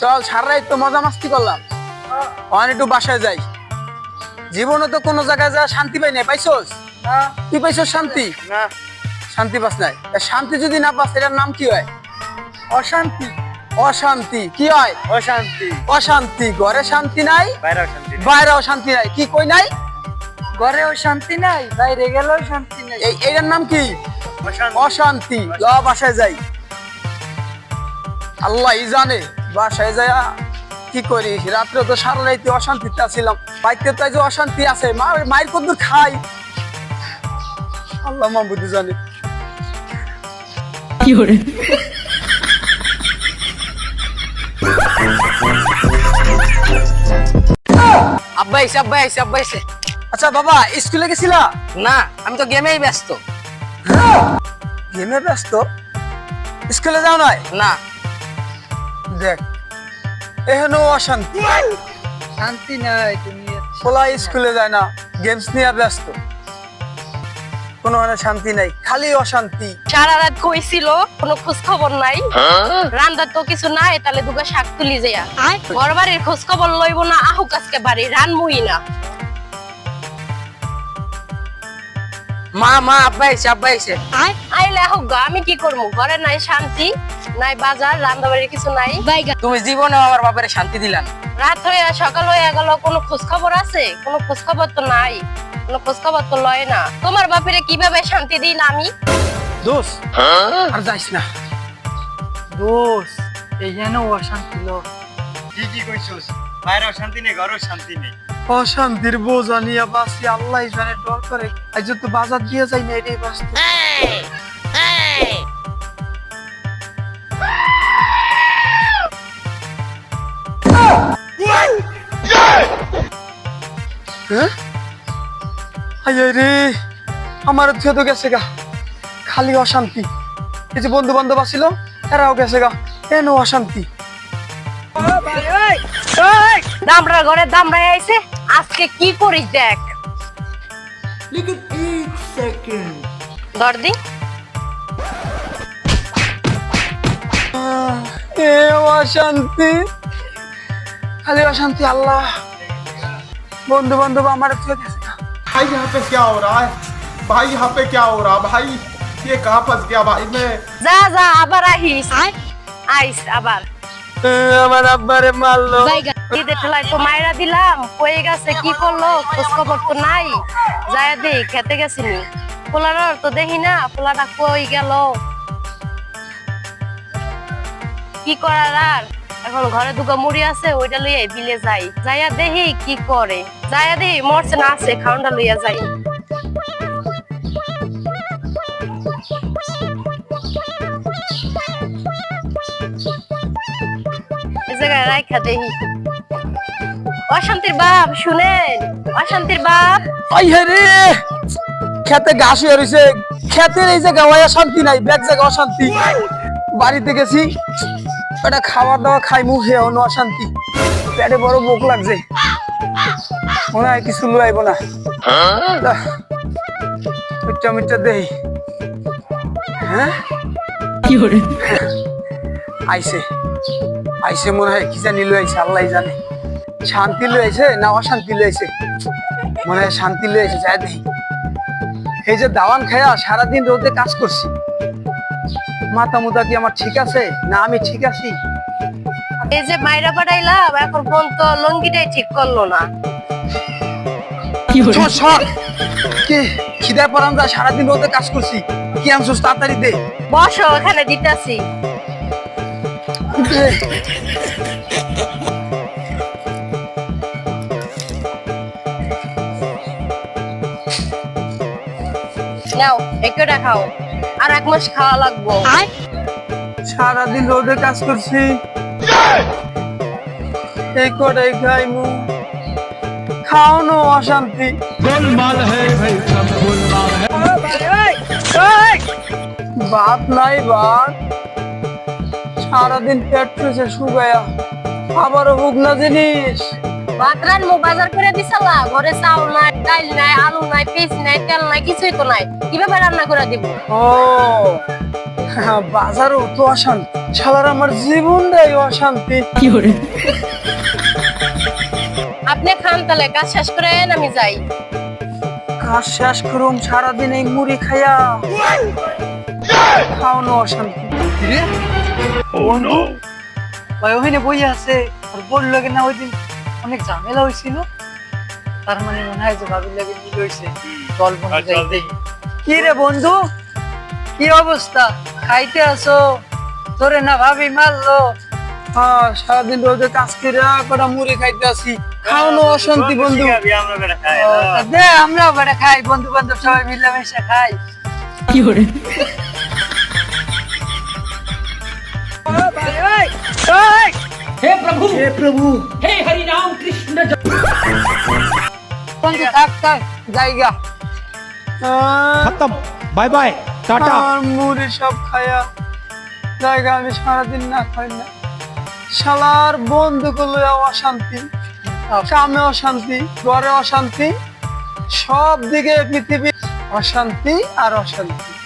চল সারা তো মজা মাস্তি করলাম। অন একটু বাসায় যাই। জীবনে তো কোনো জায়গায় যা শান্তি পাই নাই পাইছস? কি পাইছস শান্তি? না। শান্তি পাস নাই। শান্তি যদি না পাস এটার নাম কি হয়? অশান্তি। অশান্তি। কি হয়? অশান্তি। অশান্তি। ঘরে শান্তি নাই? বাইরে অশান্তি বাইরেও শান্তি নাই। কি কই নাই? ঘরেও শান্তি নাই বাইরে গেলেও শান্তি নাই। এই এটার নাম কি? অশান্তি। অশান্তি। ল বাসায় যাই। আল্লাহ জানে। বাসায় যায় কি করি? রাত্রে তো সারা রাইতে অশান্তিতে ছিলাম বাইতে তো যে অশান্তি আছে মা- মায়ের কদ্দুর খাই। আল্লাহ মাহবুদি জানে। আব্বা আইসে আব্বা আইসে আব্বা আইসে আচ্ছা বাবা স্কুলে গেছিলা? না আমি তো গেমেই ব্যস্ত। গেমে ব্যস্ত? স্কুলে যাও নয় না। দেখ এখানে অশান্তি। শান্তি নাই তুমি পোলা স্কুলে যায় না গেমস নিয়ে ব্যস্ত। কোনো মানে শান্তি নাই খালি অশান্তি। সারা রাত কইছিল কোনো খোঁজ খবর নাই রান্দার তো কিছু নাই তাহলে দুগা শাক তুলি যাইয়া ঘর বাড়ির খোঁজ খবর লইব না আহুক আজকে বাড়ি রানমুই না। মা মা আব্বা আইসে আব্বা আইসে আইলে আহুক গা, আমি কি করব? ঘরে নাই শান্তি নাই বাজার রান্না বাড়ির কিছু নাই। তুমি জীবনে আমার বাপের শান্তি দিলা না। রাত হয়ে সকাল হয়ে গেল কোনো খোঁজ খবর আছে? কোনো খোঁজ খবর তো নাই। কোনো খোঁজ খবর তো লয় না। তোমার বাপেরে কীভাবে শান্তি দিই না আমি? দোষ? আর যাইস না। দোষ? এই যেন অশান্তি লো ঠিকই কইছস। বাইরে শান্তি নেই ঘরেও শান্তি নেই। অশান্তির বোঝা নিয়ে বাসি আল্লাহ জানে ডর করে। আজ তো বাজার দিয়ে যাই না, এটাই বাঁচতে। হ্যাঁ? রে, আমার তো গেছে গা। খালি অশান্তি। এই যে বন্ধু বান্ধব আসিল, এরাও গেছে গা। কেন অশান্তি? দামড়ার ঘরে দামড়াই আইছে। আজকে কি করিস দেখ দর্দি এ অশান্তি খালি অশান্তি আল্লাহ বন্ধু বান্ধব আমার থিয়ে গেছে গা। भाई यहाँ पे क्या हो रहा है भाई यहाँ पे क्या हो रहा है भाई ये कहाँ फंस गया भाई मैं যা যা আবার আহিস আইস আবার এ, আমার আব্বারে মারলো ঈদের ঠেলায় তো মায়েরা দিলাম কয়ে গেছে, কি করল খোঁজ খবর তো নাই। যায় দেই খেতে গেছিনি। পোলার তো দেখি না, পোলাটা কই গেল? কি করার আর? এখন ঘরে দুটো মুড়ি আছে, ওইটা লইয়া বিলে যাই। যাইয়া দেখি কি করে। যাইয়া দেখি মরছে না আছে খাউনটা লইয়া যাই। জায়গায় রাখা দেখি। অশান্তির বাপ শুনেন। অশান্তির বাপ। আই হে রে! খেতে ঘাস হয়ে রয়েছে খেতের এই জায়গা ওই শান্তি নাই ব্যাগ জায়গা অশান্তি। বাড়িতে গেছি এটা খাওয়া দাওয়া খাই মুখে অন্য অশান্তি। পেটে বড় ভোক লাগছে। মনে হয় কিছু লুয়াইব না। মিটটা মিটটা দেই। হ্যাঁ? কি আইসে আইসে মনে হয় কি জানি লুয়াইছে আল্লাহ জানে। শান্তি লুয়াইছে না অশান্তি লুয়াইছে মনে হয় শান্তি লয়েছে যাই দেখি। এই যে দাওয়ান খায়া সারাদিন রোদে কাজ করছি। মাথা মুদা কি আমার ঠিক আছে? না আমি ঠিক আছি? এই যে মাইরা পাঠাইলাম এখন ফোন তো লঙ্গিটাই ঠিক করল না। কি খিদায় পরান যা সারাদিন রোদে কাজ করছি। কি আনছিস তাড়াতাড়ি দে। বসো ওখানে দিতেছি। নাও একটা খাও আর এক মাস খাওয়া লাগবো। সারাদিন রোদে কাজ করছি। এই কটাই খাই মু খাওয়ানো অশান্তি। ভাত নাই ভাত। সারাদিন পেট শুকায়া। আবারও হুক না জিনিস। ভাতরান মু বাজার করে দিছালা? ঘরে চাউল নাই ডাল নাই আলু নাই পেঁয়াজ নাই তেল নাই কিছুই তো নাই। কীভাবে রান্না করে দিব? ও হ্যাঁ, বাজারও তো অশান্তি। শালার আমার জীবনটাই অশান্তি। আপনি খান তাহলে কাজ শেষ করেন আমি যাই। কাজ শেষ করুম সারাদিন এই মুড়ি খাইয়া। খাওয়ানো অশান্তি। রে বন্ধু ভাই ওখানে বই আছে আর বলল না ওই দিন অনেক ঝামেলা হয়েছিল। তার মানে মনে হয় যে ভাবির লাগে মিল হয়েছে। চল বন্ধু যাই কি রে বন্ধু? কি অবস্থা? খাইতে আসো। তোরে না ভাবি মারলো। হ্যাঁ সারাদিন রোদে কাজ করে কটা মুড়ি খাইতে আসি। খাওয়ানো অশান্তি বন্ধু। দে আমরা বেড়া খাই বন্ধু বান্ধব সবাই মিলামিশা খাই। হে প্রভু। হে প্রভু। হে হরি রাম কৃষ্ণ বন্ধু থাক থাক জায়গা। খতম। Bye bye tata. আর মুড়ি সব খায়া জায়গা আমি সারাদিন না খাই না। শালার বন্ধুকে লইয়া অশান্তি কামে অশান্তি ঘরে অশান্তি সব দিকে পৃথিবী অশান্তি আর অশান্তি।